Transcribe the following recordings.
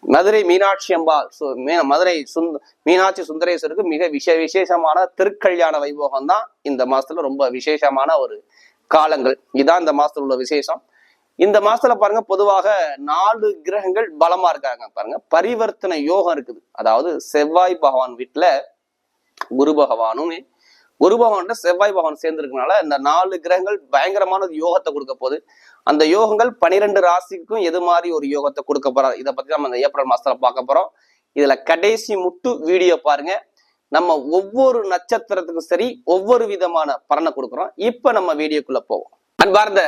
மதுரை மீனாட்சி அம்பாள் சு- மதுரை சுந்த மீனாட்சி சுந்தரேஸ்வருக்கு மிக விஷ விசேஷமான திருக்கல்யாண வைபோகம் தான் இந்த மாசத்துல ரொம்ப விசேஷமான ஒரு காலங்கள். இதான் இந்த மாசத்துல உள்ள விசேஷம். இந்த மாசத்துல பாருங்க பொதுவாக நாலு கிரகங்கள் பலமா இருக்காங்க பாருங்க. பரிவர்த்தனை யோகம் இருக்குது. அதாவது செவ்வாய் பகவான் வீட்டுல குரு பகவானும் குரு பகவான் செவ்வாய் பகவான் சேர்ந்திருக்கனால இந்த நாலு கிரகங்கள் பயங்கரமான ஒரு யோகத்தை கொடுக்க போகுது. அந்த யோகங்கள் பனிரெண்டு ராசிக்கும் எது மாதிரி ஒரு யோகத்தை கொடுக்க போறாரு? இதை பத்தி நம்ம இந்த ஏப்ரல் மாசத்துல பார்க்க போறோம். இதுல கடைசி முட்டு வீடியோ பாருங்க. நம்ம ஒவ்வொரு நட்சத்திரத்துக்கும் சரி ஒவ்வொரு விதமான பலனை கொடுக்குறோம். இப்ப நம்ம வீடியோக்குள்ள போவோம். அன்பார்ந்த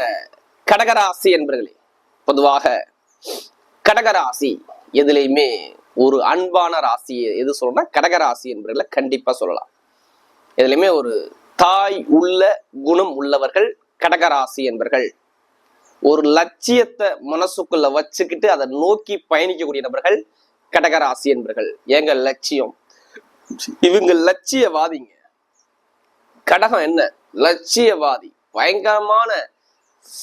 கடகராசி என்பர்களே பொதுவாக கடகராசி எதுலையுமே ஒரு அன்பான ராசி எது சொல்லணும்னா கடகராசி என்பர்களை கண்டிப்பா சொல்லலாம். எதுலையுமே ஒரு தாய் உள்ள குணம் உள்ளவர்கள் கடகராசி என்பர்கள். ஒரு லட்சியத்தை மனசுக்குள்ள வச்சுக்கிட்டு அதை நோக்கி பயணிக்கக்கூடிய நபர்கள் கடகராசி என்பர்கள். ஏங்க லட்சியம்? இவங்க லட்சியவாதிங்க. கடகம் என்ன? லட்சியவாதி. பயங்கரமான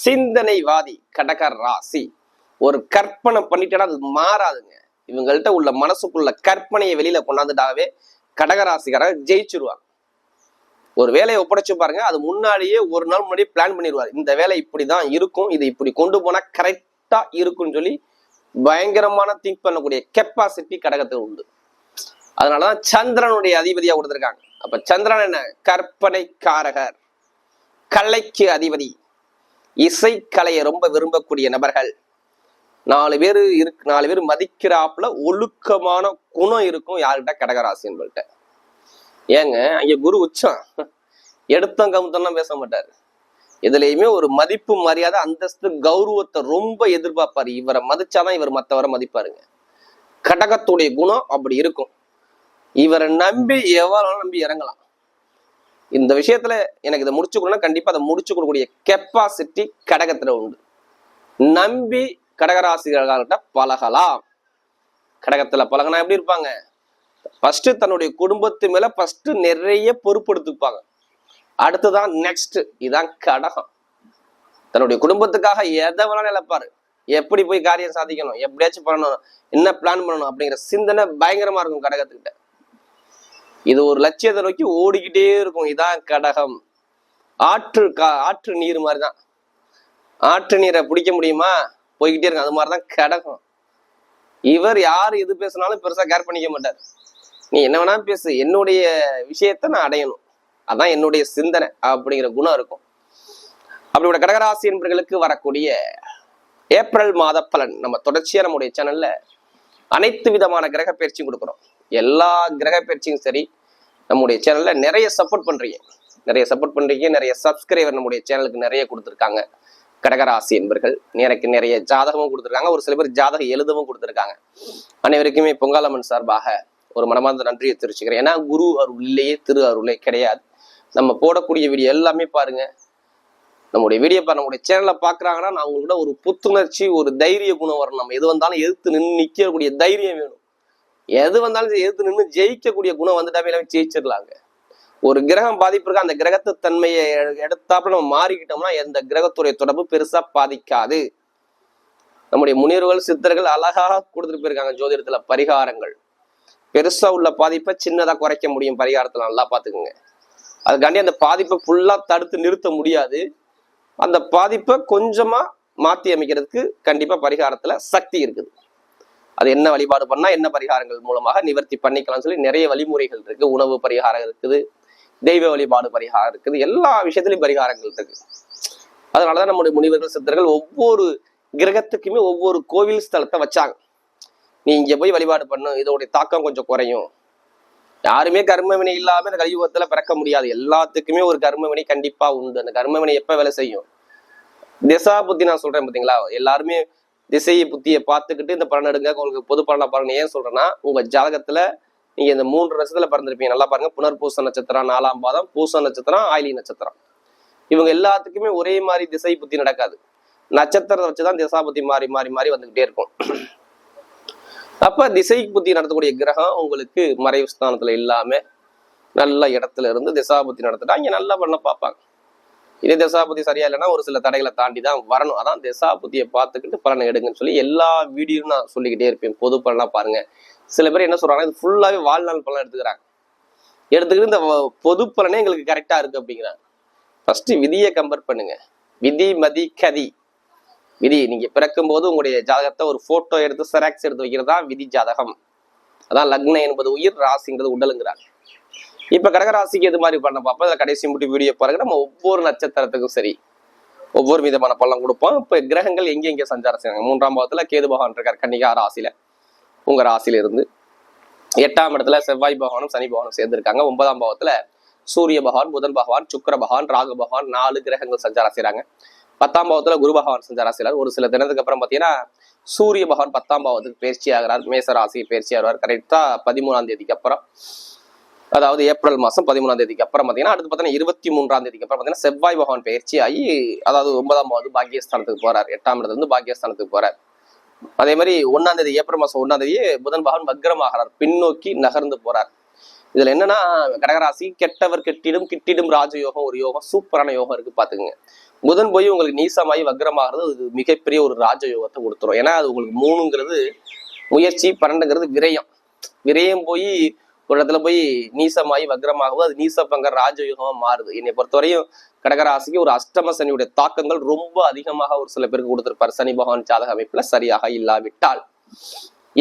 சிந்தனைவாதி கடக ராசி ஒரு கற்பனை பண்ணிட்டேன்னா அது மாறாதுங்க. இவங்கள்ட்ட உள்ள மனசுக்குள்ள கற்பனையை வெளியில கொண்டாந்துட்டாவே கடகராசிக்காரங்க ஜெயிச்சிருவாங்க. ஒரு வேலையை ஒப்படைச்சு பாருங்க அது முன்னாடியே ஒரு நாள் முன்னாடி பிளான் பண்ணிடுவார். இந்த வேலை இப்படிதான் இருக்கும் இது இப்படி கொண்டு போனா கரெக்டா இருக்கும்னு சொல்லி பயங்கரமான திங்க் பண்ணக்கூடிய கெப்பாசிட்டி கடகத்துக்கு உண்டு. அதனாலதான் சந்திரனுடைய அதிபதியா கொடுத்திருக்காங்க. அப்ப சந்திரன் என்ன? கற்பனை காரகர் கலைக்கு அதிபதி. இசைக்கலையை ரொம்ப விரும்பக்கூடிய நபர்கள். நாலு பேர் இருக்கு நாலு பேர் மதிக்கிறாப்புல ஒழுக்கமான குணம் இருக்கும் யார்கிட்ட? கடகராசி என்பள்கிட்ட ஏங்க அங்க குரு உச்சம். எடுத்தம் கமுத்தம்லாம் பேச மாட்டார். இதுலயுமே ஒரு மதிப்பு மரியாதை அந்தஸ்து கௌரவத்தை ரொம்ப எதிர்பார்ப்பாரு. இவரை மதிச்சாதான் இவர் மற்றவரை மதிப்பாருங்க. கடகத்துடைய குணம் அப்படி இருக்கும். இவரை நம்பி எவ்வளவு நம்பி இறங்கலாம். இந்த விஷயத்துல எனக்கு இதை முடிச்சு கொடுனா கண்டிப்பா அதை முடிச்சு கொடுக்கக்கூடிய கெப்பாசிட்டி கடகத்துல உண்டு. நம்பி கடகராசிகள்கிட்ட பழகலாம். கடகத்துல பழகினா எப்படி இருப்பாங்க? ஃபர்ஸ்ட் தன்னுடைய குடும்பத்து மேல ஃபர்ஸ்ட் நிறைய பொறுப்பெடுத்துப்பாங்க. அடுத்துதான் நெக்ஸ்ட் இதான் கடகம். தன்னுடைய குடும்பத்துக்காக எதை வேணாலும் நினைப்பாரு எப்படி போய் காரியம் சாதிக்கணும்? எப்படியாச்சும் பண்ணணும். என்ன பிளான் பண்ணணும்? அப்படிங்கிற சிந்தனை பயங்கரமா இருக்கும் கடகத்துக்கிட்ட. இது ஒரு லட்சியத்தை நோக்கி ஓடிக்கிட்டே இருக்கும். இதான் கடகம். ஆற்று கா ஆற்று நீர் மாதிரி தான் ஆற்று நீரை பிடிக்க முடியுமா? போய்கிட்டே இருக்கும். அது மாதிரிதான் கடகம். இவர் யார் எது பேசினாலும் பெருசா கேர் பண்ணிக்க மாட்டார். நீ என்ன வேணா பேசு. என்னுடைய விஷயத்த நான் அடையணும். அதான் என்னுடைய சிந்தனை அப்படிங்கிற குணம் இருக்கும். அப்படியோட கடகராசி என்பர்களுக்கு வரக்கூடிய ஏப்ரல் மாத பலன். நம்ம தொடர்ச்சியா நம்முடைய சேனல்ல அனைத்து விதமான கிரக பயிற்சியும் கொடுக்குறோம். எல்லா கிரக பயிற்சியும் சரி நம்முடைய சேனல்ல நிறைய சப்போர்ட் பண்றீங்க. நிறைய சப்போர்ட் பண்றீங்க. நிறைய சப்ஸ்கிரைபர் நம்முடைய சேனலுக்கு நிறைய கொடுத்துருக்காங்க. கடகராசி என்பர்கள் எனக்கு நிறைய ஜாதகமும் கொடுத்துருக்காங்க. ஒரு சில பேர் ஜாதகம் எழுதவும் கொடுத்துருக்காங்க. அனைவருக்குமே பொங்காலம்மன் சார்பாக ஒரு மனமார்ந்த நன்றியை தெரிவிச்சுக்கிறேன். ஏன்னா குரு அருள் இல்லையே திரு அருளே கிடையாது. நம்ம போடக்கூடிய வீடியோ எல்லாமே பாருங்க. நம்முடைய வீடியோ பாரு நம்முடைய சேனலை பாக்குறாங்கன்னா நான் உங்களோட ஒரு புத்துணர்ச்சி ஒரு தைரிய குணம் வரணும். நம்ம எது வந்தாலும் எதிர்த்து நின்று நிற்கக்கூடிய தைரியம் வேணும். எது வந்தாலும் எதிர்த்து நின்று ஜெயிக்கக்கூடிய குணம் வந்துட்டாவே எல்லாமே ஜெயிச்சிடலாங்க. ஒரு கிரகம் பாதிப்பு இருக்கா அந்த கிரகத்து தன்மையை எடுத்தாப்புல நம்ம மாறிக்கிட்டோம்னா எந்த கிரகத்துடைய தொடர்பு பெருசா பாதிக்காது. நம்முடைய முனிவர்கள் சித்தர்கள் அழகாக கொடுத்துட்டு போயிருக்காங்க ஜோதிடத்துல பரிகாரங்கள். பெருசா உள்ள பாதிப்பை சின்னதா குறைக்க முடியும் பரிகாரத்துல நல்லா பாத்துக்கோங்க அதுக்காண்டி அந்த பாதிப்பை ஃபுல்லா தடுத்து நிறுத்த முடியாது. அந்த பாதிப்பை கொஞ்சமா மாத்தி அமைக்கிறதுக்கு கண்டிப்பா பரிகாரத்துல சக்தி இருக்குது. அது என்ன வழிபாடு பண்ணா என்ன பரிகாரங்கள் மூலமாக நிவர்த்தி பண்ணிக்கலாம்னு சொல்லி நிறைய வழிமுறைகள் இருக்கு. உணவு பரிகாரம் இருக்குது தெய்வ வழிபாடு பரிகாரம் இருக்குது. எல்லா விஷயத்திலையும் பரிகாரங்கள் இருக்கு. அதனாலதான் நம்முடைய முனிவர்கள் சித்தர்கள் ஒவ்வொரு கிரகத்துக்குமே ஒவ்வொரு கோவில் ஸ்தலத்தை வச்சாங்க. நீ இங்க போய் வழிபாடு பண்ணும் இதோடைய தாக்கம் கொஞ்சம் குறையும். யாருமே கர்மவினை இல்லாம இந்த கலியுகத்துல பிறக்க முடியாது. எல்லாத்துக்குமே ஒரு கர்மவினை கண்டிப்பா உண்டு. அந்த கர்மவினை எப்ப வேலை செய்யும்? திசா புத்தி நான் சொல்றேன் பாத்தீங்களா? எல்லாருமே திசையை புத்தியை பார்த்துக்கிட்டு இந்த பலன் எடுங்க. உங்களுக்கு பொது பலனை பாருங்க ஏன் சொல்றேன்னா உங்க ஜாதகத்துல நீங்க இந்த மூன்று நட்சத்திரத்துல பிறந்திருப்பீங்க. நல்லா பாருங்க. புனர்பூச நட்சத்திரம் நாலாம் பாதம் பூச நட்சத்திரம் ஆயிலி நட்சத்திரம். இவங்க எல்லாத்துக்குமே ஒரே மாதிரி திசை புத்தி நடக்காது. நட்சத்திரத்தை வச்சுதான் திசா புத்தி மாறி மாறி மாறி வந்துகிட்டே இருக்கும். அப்ப திசை புத்தி நடத்தக்கூடிய கிரகம் உங்களுக்கு மறைவு ஸ்தானத்துல இல்லாம நல்ல இடத்துல இருந்து திசாபுத்தி நடத்திட்டா இங்க நல்லா பண்ண பார்ப்பாங்க. இதே திசா புத்தி சரியா இல்லைன்னா ஒரு சில தடைகளை தாண்டி தான் வரணும். அதான் திசா புத்தியை பார்த்துக்கிட்டு பலனை எடுங்கன்னு சொல்லி எல்லா வீடியோவும் நான் சொல்லிக்கிட்டே இருப்பேன். பொது பலனா பாருங்க. சில பேர் என்ன சொல்றாங்க இது ஃபுல்லாவே வாழ்நாள் பலன் எடுத்துக்கிறாங்க. எடுத்துக்கிட்டு இந்த பொது பலனே எங்களுக்கு கரெக்டா இருக்கு அப்படிங்கிறாங்க. ஃபர்ஸ்ட் விதியை கம்பேர் பண்ணுங்க. விதி மதி கதி. விதி. நீங்க பிறக்கும் போது உங்களுடைய ஜாதகத்தை ஒரு போட்டோ எடுத்து செராக்ஸ் எடுத்து வைக்கிறது தான் விதி ஜாதகம். அதான் லக்னம் என்பது உயிர் ராசிங்கிறது உடலுங்கிறாங்க. இப்ப கடகராசிக்கு எது மாதிரி பண்ண பார்ப்போம்? இதுல கடைசி முட்டி வீடியோ பாருங்க. நம்ம ஒவ்வொரு நட்சத்திரத்துக்கும் சரி. ஒவ்வொரு விதமான பலன் கொடுப்போம். இப்ப கிரகங்கள் எங்க எங்க சஞ்சாரம் செய்யறாங்க மூன்றாம் பாவத்துல கேது பகவான் இருக்கார் கன்னிகா ராசியில. உங்க ராசியில இருந்து எட்டாம் இடத்துல செவ்வாய் பகவானும் சனி பகவானும் சேர்ந்திருக்காங்க. ஒன்பதாம் பாவத்துல சூரிய பகவான் புதன் பகவான் சுக்கிர பகவான் ராகு பகவான் நாலு கிரகங்கள் சஞ்சாரம் செய்றாங்க. பத்தாம் பாவத்துல குரு பகவான் சஞ்சாரம் செய்றார் ஒரு சில தினத்துக்கு அப்புறம் பாத்தீங்கன்னா சூரிய பகவான் பத்தாம் பாவத்துக்கு பயிற்சி ஆகிறார். மேச ராசி பயிற்சி ஆகிறார் கரெக்டா பதிமூணாம் தேதிக்கு அப்புறம். அதாவது ஏப்ரல் மாசம் பதிமூணாம் தேதிக்கு அப்புறம் பாத்தீங்கன்னா அடுத்து பாத்தீங்கன்னா இருபத்தி மூன்றாம் தேதிக்கு அப்புறம் பாத்தீங்கன்னா செவ்வாய் பகவான் பயிற்சி ஆகி அதாவது ஒன்பதாம் பாவது பாக்கியஸ்தானத்துக்கு போறார். எட்டாம் இடத்துல இருந்து பாக்கியஸ்தானத்துக்கு போறார். அதே மாதிரி ஒன்னாம் தேதி ஏப்ரல் மாசம் ஒன்னாம் தேதி புதன் பகவான் வக்ரமாகிறார். பின்னோக்கி நகர்ந்து போறார். இதுல என்னன்னா கடகராசி கெட்டவர் கெட்டிடும் கிட்டிடும் ராஜயோகம் ஒரு யோகம் சூப்பரான யோகம் இருக்கு பாத்துக்கங்க. புதன் போய் உங்களுக்கு நீசமாயி வக்ரமாகிறது அது மிகப்பெரிய ஒரு ராஜயோகத்தை கொடுத்துரும். ஏன்னா அது உங்களுக்கு மூணுங்கிறது முயற்சி பன்னெண்டுங்கிறது விரயம். விரயம் போய் ஒரு இடத்துல போய் நீசமாயி வக்ரமாகவும் அது நீசப்பங்க ராஜயோகமாக மாறுது. என்னை பொறுத்தவரையும் கடகராசிக்கு ஒரு அஷ்டம சனியுடைய தாக்கங்கள் ரொம்ப அதிகமாக ஒரு சில பேருக்கு கொடுத்துருப்பார். சனி பகவான் ஜாதக அமைப்புல சரியாக இல்லாவிட்டால்.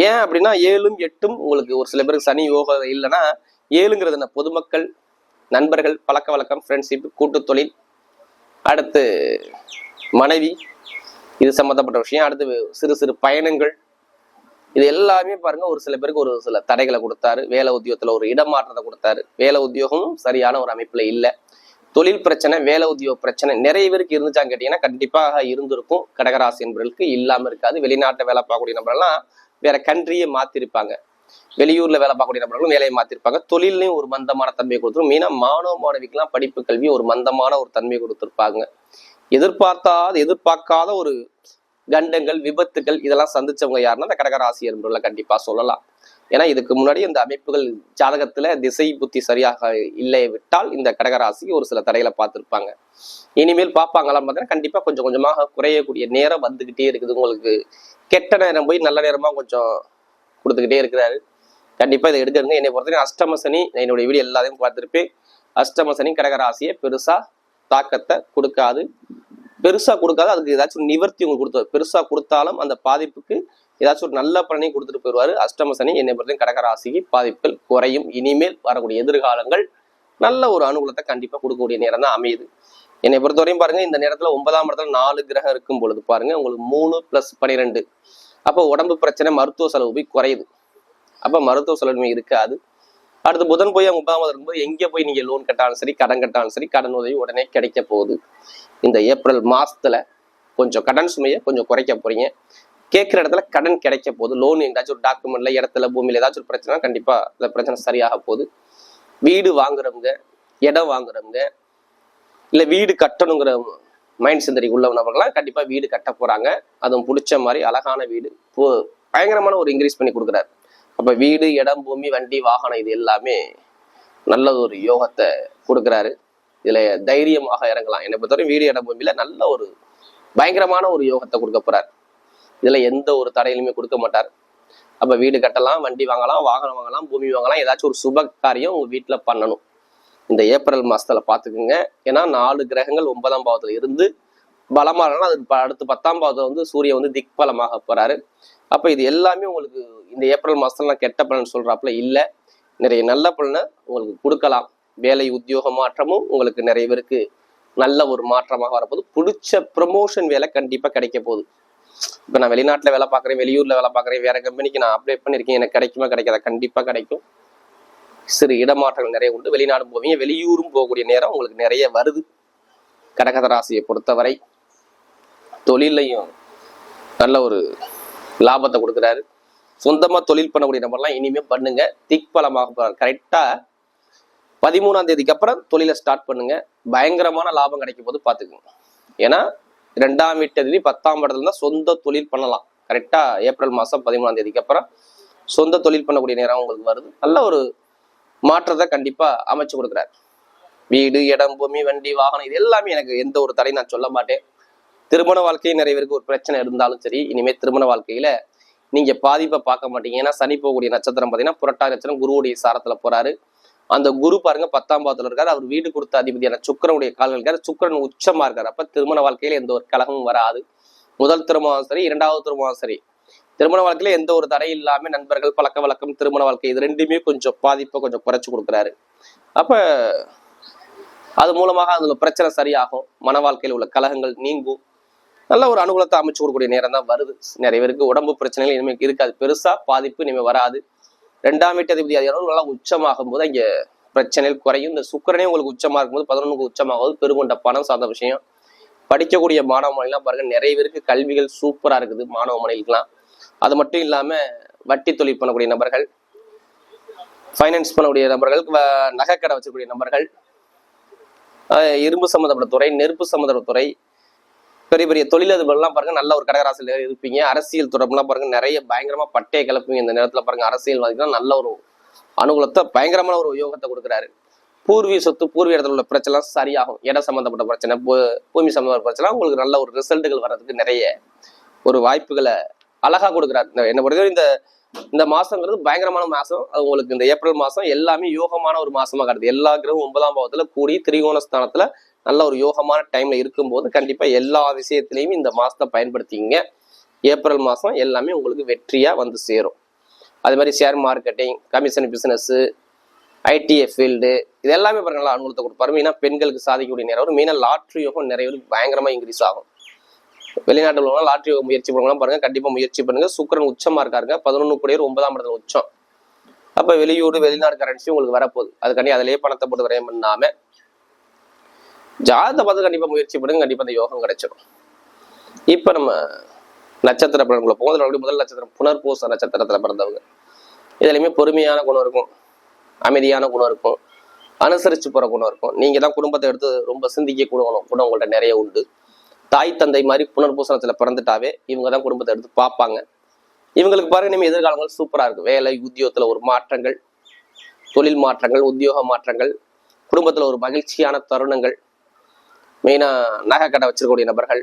ஏன் அப்படின்னா ஏழும் எட்டும் உங்களுக்கு ஒரு சில பேருக்கு சனி யோகம் இல்லைன்னா ஏழுங்கிறது என்ன? பொதுமக்கள் நண்பர்கள் பழக்க வழக்கம் ஃப்ரெண்ட்ஷிப் கூட்டு தொழில் அடுத்து மனைவி இது சம்பந்தப்பட்ட விஷயம். அடுத்து சிறு சிறு பயணங்கள். இது எல்லாமே பாருங்க ஒரு சில பேருக்கு ஒரு சில தடைகளை கொடுத்தாரு. வேலை உத்தியோகத்துல ஒரு இடமாற்றத்தை கொடுத்தாரு. வேலை உத்தியோகமும் சரியான ஒரு அமைப்புல இல்லை. தொழில் பிரச்சனை வேலை உத்தியோக பிரச்சனை நிறைய பேருக்கு இருந்துச்சான்னு கேட்டீங்கன்னா கண்டிப்பாக இருந்திருக்கும். கடகராசி என்பவர்களுக்கு இல்லாம இருக்காது. வெளிநாட்டை வேலை பார்க்கக்கூடிய நபர்கள்லாம் வேற கண்ட்ரியை மாத்திருப்பாங்க. வெளியூர்ல வேலை பார்க்கக்கூடிய நபர்களும் வேலையை மாத்திருப்பாங்க. தொழிலையும் ஒரு மந்தமான தன்மையை கொடுத்துரும். மீனா மாணவ மாணவிக்கெல்லாம் படிப்பு கல்வி ஒரு மந்தமான ஒரு தன்மையை கொடுத்துருப்பாங்க. எதிர்பார்த்தாத எதிர்பார்க்காத ஒரு கண்டங்கள் விபத்துகள் இதெல்லாம் சந்திச்சவங்க யாருன்னா அந்த கடகராசி என்பவர்களை கண்டிப்பா சொல்லலாம். ஏன்னா இதுக்கு முன்னாடி இந்த அமைப்புகள் ஜாதகத்துல திசை புத்தி சரியாக இல்லை விட்டால் இந்த கடகராசிக்கு ஒரு சில தடைகளை பார்த்திருப்பாங்க. இனிமேல் பார்ப்பாங்களாம் பார்த்தீங்கன்னா கண்டிப்பா கொஞ்சம் கொஞ்சமாக குறையக்கூடிய நேரம் வந்துகிட்டே இருக்குது. உங்களுக்கு கெட்ட நேரம் போய் நல்ல நேரமா கொஞ்சம் கொடுத்துக்கிட்டே இருக்கிறாரு. கண்டிப்பா இதை எடுக்கிறங்க என்னை பொறுத்தவரைக்கும் அஷ்டம சனி என்னுடைய வீடியோ எல்லாத்தையும் பார்த்துருப்பேன். அஷ்டம சனி கடகராசியை பெருசா தாக்கத்தை கொடுக்காது. பெருசா கொடுக்காது. அதுக்கு ஏதாச்சும் நிவர்த்தி உங்களுக்கு கொடுத்தாரு பெருசா கொடுத்தாலும் அந்த பாதிப்புக்கு ஏதாச்சும் ஒரு நல்ல பலனையும் கொடுத்துட்டு போயிடுவாரு. அஷ்டம சனி என்னை பொறுத்தவரைக்கும் கடகராசிக்கு பாதிப்புகள் குறையும். இனிமேல் வரக்கூடிய எதிர்காலங்கள் நல்ல ஒரு அனுகூலத்தை கண்டிப்பா கொடுக்கக்கூடிய நேரம் தான் அமையுது. என்னை பொறுத்தவரையும் பாருங்க இந்த நேரத்துல ஒன்பதாம் இடத்துல நாலு கிரகம் இருக்கும் பொழுது பாருங்க உங்களுக்கு மூணு பிளஸ் பனிரெண்டு. அப்போ உடம்பு பிரச்சனை மருத்துவ செலவு போய் குறையுது. அப்போ மருத்துவ செலவுமே இருக்காது. அடுத்து புதன் போய் அவங்க இருக்கும்போது எங்கே போய் நீங்கள் லோன் கட்டாலும் சரி கடன் கட்டாலும் சரி கடன் உதவி உடனே கிடைக்க போகுது. இந்த ஏப்ரல் மாதத்தில் கொஞ்சம் கடன் சுமையை கொஞ்சம் குறைக்க போறீங்க. கேட்குற இடத்துல கடன் கிடைக்க போகுது. லோன் ஏதாச்சும் ஒரு டாக்குமெண்ட்ல இடத்துல பூமியில் ஏதாச்சும் ஒரு பிரச்சனை கண்டிப்பாக அந்த பிரச்சனை சரியாக போகுது. வீடு வாங்குறவங்க இடம் வாங்குறவங்க இல்லை வீடு கட்டணுங்கிற மைண்ட் சிந்தரி உள்ளவனவர்கள்லாம் கண்டிப்பாக வீடு கட்ட போகிறாங்க அதுவும் பிடிச்ச மாதிரி அழகான வீடு. போ- பயங்கரமான ஒரு இன்க்ரீஸ் பண்ணி கொடுக்குறாரு. அப்போ வீடு இடம் பூமி வண்டி வாகனம் இது எல்லாமே நல்ல ஒரு யோகத்தை கொடுக்குறாரு. இதில் தைரியமாக இறங்கலாம். என்னை பொறுத்தவரை வீடு இடம் பூமியில் நல்ல ஒரு பயங்கரமான ஒரு யோகத்தை கொடுக்க போகிறார் இதில் எந்த ஒரு தடையிலுமே கொடுக்க மாட்டார். அப்போ வீடு கட்டலாம் வண்டி வாங்கலாம் வாகனம் வாங்கலாம் பூமி வாங்கலாம் ஏதாச்சும் ஒரு சுப காரியம் உங்கள் வீட்டில் பண்ணணும். இந்த ஏப்ரல் மாசத்துல பாத்துக்குங்க. ஏன்னா நாலு கிரகங்கள் ஒன்பதாம் பாவத்துல இருந்து பலமாக அது ப- அடுத்து பத்தாம் பாவத்துல வந்து சூரியன் வந்து திக் பலமாக போறாரு. அப்ப இது எல்லாமே உங்களுக்கு இந்த ஏப்ரல் மாசத்துல நான் கெட்ட பலன் சொல்றாப்புல இல்ல. நிறைய நல்ல பலனை உங்களுக்கு கொடுக்கலாம். வேலை உத்தியோக மாற்றமும் உங்களுக்கு நிறைய பேருக்கு நல்ல ஒரு மாற்றமாக வரப்போகுது. பிடிச்ச ப்ரமோஷன் வேலை கண்டிப்பா கிடைக்க போகுது. இப்போ நான் வெளிநாட்டுல வேலை பார்க்குறேன் வெளியூர்ல வேலை பார்க்குறேன் வேற கம்பெனிக்கு நான் அப்ளை பண்ணியிருக்கேன். எனக்கு கிடைக்குமா கிடைக்காதா? கண்டிப்பா கிடைக்கும். சிறு இடமாற்றங்கள் நிறைய உண்டு. வெளிநாடும் போவீங்க வெளியூரும் போகக்கூடிய நேரம் உங்களுக்கு நிறைய வருது. கடகத ராசியை பொறுத்தவரை தொழிலையும் நல்ல ஒரு லாபத்தை கொடுக்குறாரு. சொந்தமா தொழில் பண்ணக்கூடிய நபர்லாம் இனிமே பண்ணுங்க. திக்பலமாக கரெக்டா பதிமூணாம் தேதிக்கு அப்புறம் தொழிலை ஸ்டார்ட் பண்ணுங்க. பயங்கரமான லாபம் கிடைக்கும் போது பாத்துக்கோங்க ஏன்னா ரெண்டாம் வீட்டு பத்தாம் இடத்துல தான் சொந்த தொழில் பண்ணலாம். கரெக்டா ஏப்ரல் மாசம் பதிமூணாம் தேதிக்கு அப்புறம் சொந்த தொழில் பண்ணக்கூடிய நேரம் உங்களுக்கு வருது. நல்ல ஒரு மாற்றத்தை கண்டிப்பா அமைச்சு கொடுக்குறாரு. வீடு இடம் பூமி வண்டி வாகனம் இது எல்லாமே எனக்கு எந்த ஒரு தடையும் நான் சொல்ல மாட்டேன். திருமண வாழ்க்கையில் நிறைய பேருக்கு ஒரு பிரச்சனை இருந்தாலும் சரி இனிமே திருமண வாழ்க்கையில நீங்க பாதிப்பை பார்க்க மாட்டீங்க. ஏன்னா சனி போகக்கூடிய நட்சத்திரம் பார்த்தீங்கன்னா புரட்டா நட்சத்திரம் குருவுடைய சாரத்துல போறாரு. அந்த குரு பாருங்க பத்தாம் பாதத்துல இருக்காரு. அவர் வீடு கொடுத்த அதிபதியான சுக்கிரனுடைய கால்கள் இருக்காரு. சுக்கிரன் உச்சமா இருக்காரு. அப்ப திருமண வாழ்க்கையில எந்த ஒரு கழகமும் வராது. முதல் திருமணம் சரி இரண்டாவது திருமணம் சரி. திருமண வாழ்க்கையில எந்த ஒரு தடை இல்லாம நண்பர்கள் பழக்க வழக்கம் திருமண வாழ்க்கை இது ரெண்டுமே கொஞ்சம் பாதிப்பை கொஞ்சம் குறைச்சு கொடுக்குறாரு. அப்ப அது மூலமாக அதுல பிரச்சனை சரியாகும். மன வாழ்க்கையில் உள்ள கலகங்கள் நீங்கும். நல்ல ஒரு அனுகூலத்தை அமைச்சு கொடுக்கக்கூடிய நேரம் தான் வருது. நிறைய பேருக்கு உடம்பு பிரச்சனைகள் இனிமேல் இருக்காது. பெருசா பாதிப்பு இனிமேல் வராது. ரெண்டாம் வீட்டு அதிபதி அதிகாரம் நல்லா உச்சமாகும் போது இங்க பிரச்சனைகள் குறையும். இந்த சுக்கரனே உங்களுக்கு உச்சமா இருக்கும்போது பதினொன்றுக்கு உச்சமாகுது பெருங்கொண்ட பணம் சார்ந்த விஷயம். படிக்கக்கூடிய மாணவ மணிலாம் பாருங்க நிறைய பேருக்கு கல்விகள் சூப்பரா இருக்குது. மாணவ மணிகளுக்கெல்லாம் அது மட்டும் இல்லாமல் வட்டி தொழில் பண்ணக்கூடிய நபர்கள் ஃபைனான்ஸ் பண்ணக்கூடிய நபர்கள் வ- நகைக்கடை வச்சக்கூடிய நபர்கள் இரும்பு சம்மந்தப்பட்ட துறை நெருப்பு சம்மந்தப்பட்ட துறை பெரிய பெரிய தொழிலதிபர்கள்லாம் பாருங்க நல்ல ஒரு கடகராசியில் இருப்பீங்க. அரசியல் தொடர்புலாம் பாருங்க நிறைய பயங்கரமா பட்டையை கிளப்புங்க இந்த நேரத்தில் பாருங்க. அரசியல்வாதிகள் நல்ல ஒரு அனுகூலத்தை பயங்கரமான ஒரு யோகத்தை கொடுக்குறாரு. பூர்வீக சொத்து பூர்வீக இடத்துல உள்ள பிரச்சனை சரியாகும். இடம் சம்மந்தப்பட்ட பிரச்சனை பூமி சம்பந்தப்பட்ட பிரச்சனை உங்களுக்கு நல்ல ஒரு ரிசல்ட்டுகள் வர்றதுக்கு நிறைய ஒரு வாய்ப்புகளை அழகா கொடுக்குறாரு. இந்த என்னை பொறுத்தவரை இந்த இந்த மாசங்கிறது பயங்கரமான மாசம். அது உங்களுக்கு இந்த ஏப்ரல் மாசம் எல்லாமே யோகமான ஒரு மாசமா கிடையாது எல்லா கிரகம் ஒன்பதாம் பாவத்துல கூடி திரிகோண ஸ்தானத்துல நல்ல ஒரு யோகமான டைம்ல இருக்கும்போது கண்டிப்பா எல்லா விஷயத்திலையும் இந்த மாசத்தை பயன்படுத்திங்க ஏப்ரல் மாசம் எல்லாமே உங்களுக்கு வெற்றியா வந்து சேரும். அது மாதிரி ஷேர் மார்க்கெட்டிங் கமிஷன் பிசினஸ் ஐடிஏ ஃபீல்டு இது எல்லாமே பாருங்க நல்லா அனுகூலத்தை கொடுப்பாரு. மெயினா பெண்களுக்கு சாதிக்கக்கூடிய நேரம் வரும் மெயினா லாட்ரி யோகம் நிறைய பேருக்கு பயங்கரமா இன்க்ரீஸ் ஆகும். வெளிநாட்டில் உள்ளவங்க லாட்ரி முயற்சி பண்ணுவாங்க. பாருங்க கண்டிப்பா முயற்சி பண்ணுங்க. சுக்கரன் உச்சமா இருக்காருங்க. பதினொன்று கூடிய ஒன்பதாம் இடத்துல உச்சம். அப்ப வெளியூர் வெளிநாடு கரன்சி உங்களுக்கு வரப்போகுது. அதுக்காண்டி அதிலேயே பணத்தை போட்டு விரயம் பண்ணாம ஜாதத்தை பார்த்து கண்டிப்பா முயற்சி பண்ணுங்க. கண்டிப்பா அந்த யோகம் கிடைச்சிடும் இப்ப நம்ம நட்சத்திர பலன்களை போகும் அதுல அப்படி முதல் நட்சத்திரம் புனர்பூச நட்சத்திரத்துல பிறந்தவங்க. இதுலயுமே பொறுமையான குணம் இருக்கும். அமைதியான குணம் இருக்கும். அனுசரிச்சு போற குணம் இருக்கும். நீங்க தான் குடும்பத்தை எடுத்து ரொம்ப சிந்திக்க குணம் குணம் உங்கள்கிட்ட நிறைய உண்டு. தாய் தந்தை மாதிரி புனர்பூசணத்துல பிறந்துட்டாவே இவங்க தான் குடும்பத்தை எடுத்து பார்ப்பாங்க. இவங்களுக்கு பாருங்க நம்ம எதிர்காலங்கள் சூப்பரா இருக்கு. வேலை உத்தியோகத்துல ஒரு மாற்றங்கள் தொழில் மாற்றங்கள் உத்தியோக மாற்றங்கள் குடும்பத்துல ஒரு மகிழ்ச்சியான தருணங்கள். மெயினா நகை கடை வச்சிருக்கக்கூடிய நபர்கள்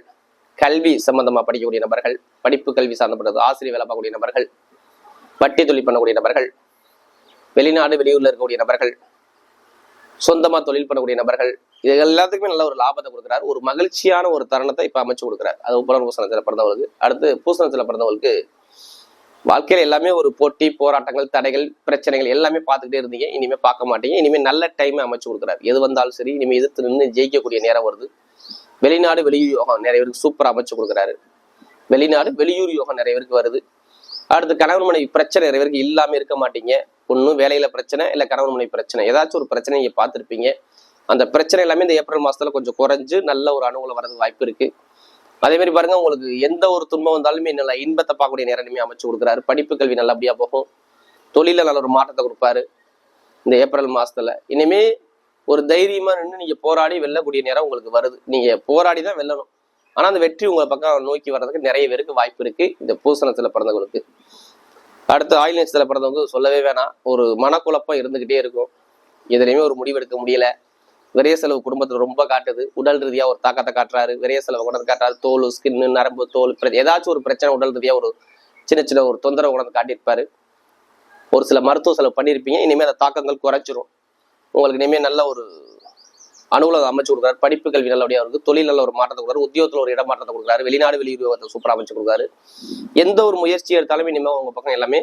கல்வி சம்பந்தமா படிக்கக்கூடிய நபர்கள் படிப்பு கல்வி சார்ந்தப்பட்டது ஆசிரியர் வேலை பார்க்கக்கூடிய நபர்கள் வட்டி தொழில் பண்ணக்கூடிய நபர்கள் வெளிநாடு வெளியூர்ல இருக்கக்கூடிய நபர்கள் சொந்தமா தொழில் பண்ணக்கூடிய நபர்கள் இது எல்லாத்துக்குமே நல்ல ஒரு லாபத்தை கொடுக்குறாரு. ஒரு மகிழ்ச்சியான ஒரு தருணத்தை இப்ப அமைச்சு கொடுக்குறாரு. அது புலர் பூசணத்துல பிறந்தவங்களுக்கு அடுத்து பூசணத்துல பிறந்தவங்களுக்கு வாழ்க்கையில எல்லாமே ஒரு போட்டி போராட்டங்கள் தடைகள் பிரச்சனைகள் எல்லாமே பார்த்துக்கிட்டே இருந்தீங்க. இனிமே பார்க்க மாட்டீங்க. இனிமே நல்ல டைமை அமைச்சு கொடுக்குறாரு. எது வந்தாலும் சரி இனிமே எதிர்த்து நின்று ஜெயிக்கக்கூடிய நேரம் வருது. வெளிநாடு வெளியூர் யோகம் நிறைய பேருக்கு சூப்பராக அமைச்சு கொடுக்குறாரு. வெளிநாடு வெளியூர் யோகம் நிறைய பேருக்கு வருது. அடுத்து கணவன் மனைவி பிரச்சனை நிறைய பேருக்கு இல்லாம இருக்க மாட்டீங்க. ஒன்றும் வேலையில் பிரச்சனை இல்லை கணவன் மனைவி பிரச்சனை. ஏதாச்சும் ஒரு பிரச்சனை நீங்கள் பார்த்துருப்பீங்க. அந்த பிரச்சனை எல்லாமே இந்த ஏப்ரல் மாதத்தில் கொஞ்சம் குறைஞ்சு நல்ல ஒரு அனுகூலம் வரதுக்கு வாய்ப்பு இருக்கு. அதேமாரி பாருங்கள் பாருங்க உங்களுக்கு எந்த ஒரு துன்பம் வந்தாலுமே நல்லா இன்பத்தை பார்க்கக்கூடிய நேரமே அமைச்சு கொடுக்குறாரு. படிப்பு கல்வி நல்லபடியாக போகும். தொழில நல்ல ஒரு மாற்றத்தை கொடுப்பாரு. இந்த ஏப்ரல் மாதத்தில் இனிமேல் ஒரு தைரியமாக நின்று நீங்கள் போராடி வெல்லக்கூடிய நேரம் உங்களுக்கு வருது. நீங்கள் போராடி தான் வெல்லணும். ஆனால் அந்த வெற்றி உங்களை பக்கம் நோக்கி வர்றதுக்கு நிறைய பேருக்கு வாய்ப்பு இருக்குது இந்த பூசணத்தில் பிறந்தவங்களுக்கு. அடுத்து ஆயில் நேசத்துல பிறந்தவங்க சொல்லவே வேணாம். ஒரு மனக்குழப்பம் இருந்துகிட்டே இருக்கும். எதுலையுமே ஒரு முடிவெடுக்க முடியல. விரைய செலவு குடும்பத்துல ரொம்ப காட்டுது. உடல் ரீதியா ஒரு தாக்கத்தை காட்டுறாரு. விரைய செலவு கொண்டு காட்டுறாரு. தோல் ஸ்கின்னு நரம்பு தோல் ஏதாச்சும் ஒரு பிரச்சனை உடல் ரீதியா ஒரு சின்ன சின்ன ஒரு தொந்தரவு கொண்டு காட்டியிருப்பாரு. ஒரு சில மருத்துவ செலவு பண்ணியிருப்பீங்க. இனிமேல் அந்த தாக்கங்கள் குறைச்சிரும் உங்களுக்கு இனிமேல் நல்ல ஒரு அனுகூலம் அமைச்சு கொடுக்குறாரு. படிப்பு கல்வி நல்லபடியா இருக்கு. தொழில் நல்ல ஒரு மாற்றத்தை கொடுக்குறாரு. உத்தியோகத்துல ஒரு இடமாற்றத்தை கொடுக்குறாரு. வெளிநாடு வெளியுறவத்தை சூப்பரா அமைச்சு கொடுக்குறாரு. எந்த ஒரு முயற்சி எடுத்தாலுமே இனிமேல் உங்க பக்கம் எல்லாமே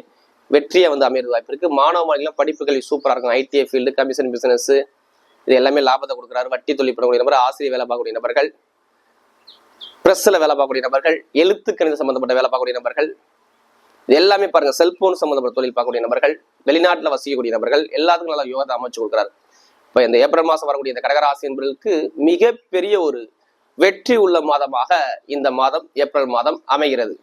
வெற்றியை வந்து அமையிறது வாய்ப்பு இருக்கு. மாணவ மாநிலம் படிப்பு கல்வி சூப்பரா இருக்கும். ஐடிஐ ஃபீல்டு கமிஷன் பிசினஸ் இது எல்லாமே லாபத்தை கொடுக்குறாரு. வட்டி தொழில் பண்ணக்கூடிய நபர் ஆசிரியர் வேலை பார்க்கக்கூடிய நபர்கள் பிரஸ்ல வேலை பார்க்கக்கூடிய நபர்கள் எழுத்து கணித சம்பந்தப்பட்ட வேலை பார்க்கக்கூடிய நபர்கள் இது எல்லாமே பாருங்க. செல்போன் சம்பந்தப்பட்ட தொழில் பார்க்கக்கூடிய நபர்கள் வெளிநாட்டுல வசிக்கக்கூடிய நபர்கள் எல்லாத்துக்கும் நல்லா யோகத்தை அமைச்சு கொடுக்குறாரு. இப்போ இந்த ஏப்ரல் மாதம் வரக்கூடிய இந்த கடகராசி என்பவர்களுக்கு மிகப்பெரிய ஒரு வெற்றி உள்ள மாதமாக இந்த மாதம் ஏப்ரல் மாதம் அமைகிறது.